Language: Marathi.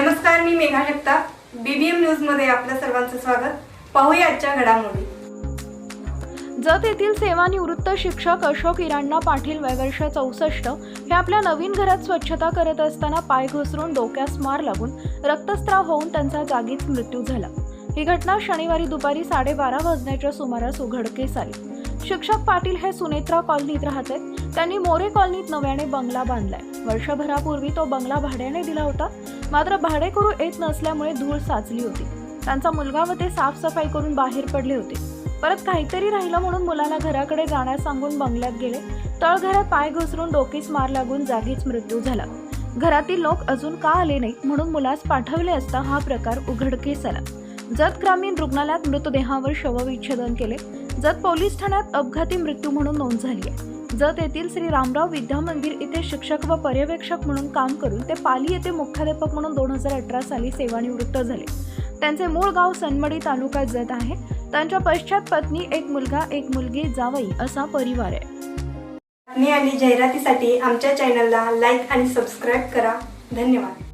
मेघा जगताप. बीबीएम न्यूजमध्ये आपल्या सर्वांचं स्वागत. पाहूया आजच्या घडामोडी. जत येथील सेवानिवृत्त शिक्षक अशोक इराण्णा पाटील वयवर्ष चौसष्ट हे आपल्या नवीन घरात स्वच्छता करत असताना पाय घसरून डोक्यास मार लागून रक्तस्त्राव होऊन त्यांचा जागीच मृत्यू झाला. ही घटना शनिवारी दुपारी साडेबारा वाजण्याच्या सुमारास उघडकीस आली. शिक्षक पाटील हे सुनेत्रा कॉलनीत राहत आहेत त्यांनी मोरे कॉलनीत नव्याने बंगला बांधलाय. वर्षभरापूर्वी तो बंगला भाड्याने दिला होता. मात्र भाडेकरू येत नसल्यामुळे धूळ साचली होती. त्यांचा मुलगा व ते साफसफाई करून बाहेर पडले होते. परत काहीतरी राहिलं म्हणून मुलाला घराकडे जाण्यास सांगून बंगल्यात गेले. तळघरात पाय घसरून डोकीस मार लागून जागीच मृत्यू झाला. घरातील लोक अजून का आले नाहीत म्हणून मुलास पाठवले असता हा प्रकार उघडकीस आला जत ग्रामीण रुग्णालयात मृतदेहावर शवविच्छेदन केले. जत पोलीस ठाण्यात अपघाती मृत्यू म्हणून नोंद झाली आहे. जत येथील श्री रामराव विद्या मंदिर इथे शिक्षक व पर्यवेक्षक म्हणून काम करून ते पाली येथे मुख्याध्यापक म्हणून दोन हजार अठरा साली सेवानिवृत्त झाले. त्यांचे मूळ गाव सनमडी तालुक्यात जत आहे. त्यांच्या पश्चात पत्नी एक मुलगा एक मुलगी जावई असा परिवार आहे. आणि जाहिरातीसाठी आमच्या चॅनलला लाईक आणि सबस्क्राईब करा. धन्यवाद.